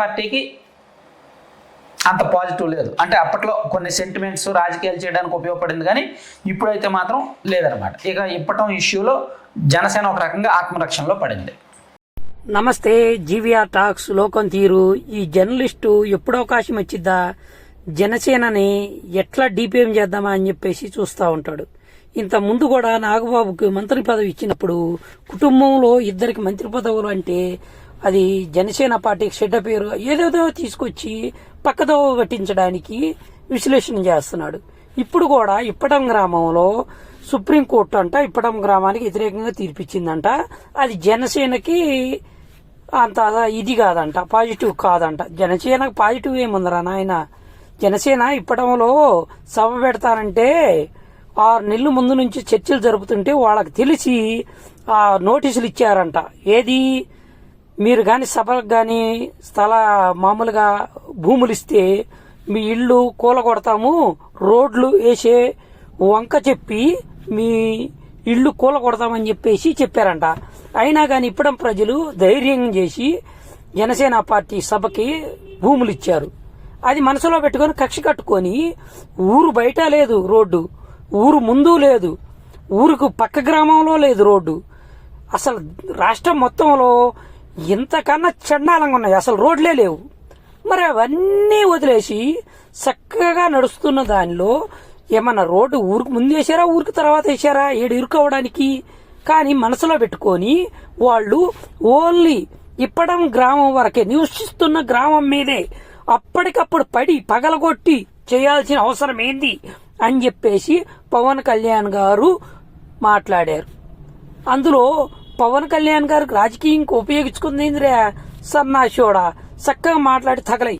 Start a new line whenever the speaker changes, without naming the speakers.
పార్టీకి అంత పాజిటివ్ లేదు. అంటే అప్పట్లో కొన్ని సెంటిమెంట్స్ రాజకీయాలు చేయడానికి ఉపయోగపడింది కానీ ఇప్పుడైతే మాత్రం లేదనమాట ఇక ఇప్పటం ఇష్యూలో జనసేన ఒక రకంగా ఆత్మరక్షణలో పడింది.
నమస్తే జీవీఆర్ టాక్స్ లోకం తీరు. ఈ జర్నలిస్టు ఎప్పుడు అవకాశం వచ్చిద్దా? జనసేనని ఎట్లా డిపిఎం చేద్దామా అని చెప్పేసి చూస్తూ ఉంటాడు. ఇంత ముందు కూడా నాగబాబుకి మంత్రి పదవి ఇచ్చినప్పుడు కుటుంబంలో ఇద్దరికి మంత్రి పదవులు అంటే అది జనసేన పార్టీకి చెడ్డ పేరు ఏదేదో తీసుకొచ్చి పక్కదో పట్టించడానికి విశ్లేషణ చేస్తున్నాడు. ఇప్పుడు కూడా ఇప్పటం గ్రామంలో సుప్రీంకోర్టు అంట ఇప్పటం గ్రామానికి వ్యతిరేకంగా తీర్పిచ్చిందంట. అది జనసేనకి అంత ఇది కాదంట పాజిటివ్ కాదంట. జనసేనకు పాజిటివ్ ఏముందరా నాయన? జనసేన ఇప్పటంలో సభ పెడతానంటే ఆరు నెలల ముందు నుంచి చర్చలు జరుపుతుంటే వాళ్ళకి తెలిసి ఆ నోటీసులు ఇచ్చారంట. ఏది? మీరు గాని సభలకు గాని స్థల మామూలుగా భూములు ఇస్తే మీ ఇల్లు కూలగొడతాము రోడ్లు వేసే వంక చెప్పి మీ ఇల్లు కూలగొడతామని చెప్పేసి చెప్పారంట. అయినా కానీ ఇప్పడం ప్రజలు ధైర్యం చేసి జనసేన పార్టీ సభకి భూములు ఇచ్చారు అది మనసులో పెట్టుకొని కక్ష కట్టుకొని ఊరు బయట లేదు రోడ్డు ఊరు ముందు లేదు ఊరుకు పక్క గ్రామంలో లేదు రోడ్డు. అసలు రాష్ట్రం మొత్తంలో ఇంతకన్నా చండాలంగా ఉన్నాయి. అసలు రోడ్లే లేవు. మరి అవన్నీ వదిలేసి చక్కగా నడుస్తున్న దానిలో ఏమన్నా రోడ్డు ఊరికి ముందు వేసారా ఊరికి తర్వాత వేసారా ఏడు ఇరుకోవడానికి కానీ మనసులో పెట్టుకొని వాళ్ళు ఓన్లీ ఇప్పడం గ్రామం వరకే నివసిస్తున్న గ్రామం మీదే అప్పటికప్పుడు పడి పగలగొట్టి చేయాల్సిన అవసరం ఏంది అని చెప్పేసి పవన్ కళ్యాణ్ గారు మాట్లాడారు. అందులో పవన్ కళ్యాణ్ గారికి రాజకీయం ఉపయోగించుకుంది ఏందిరా? సన్నాషోడా చక్కగా మాట్లాడి తగలై.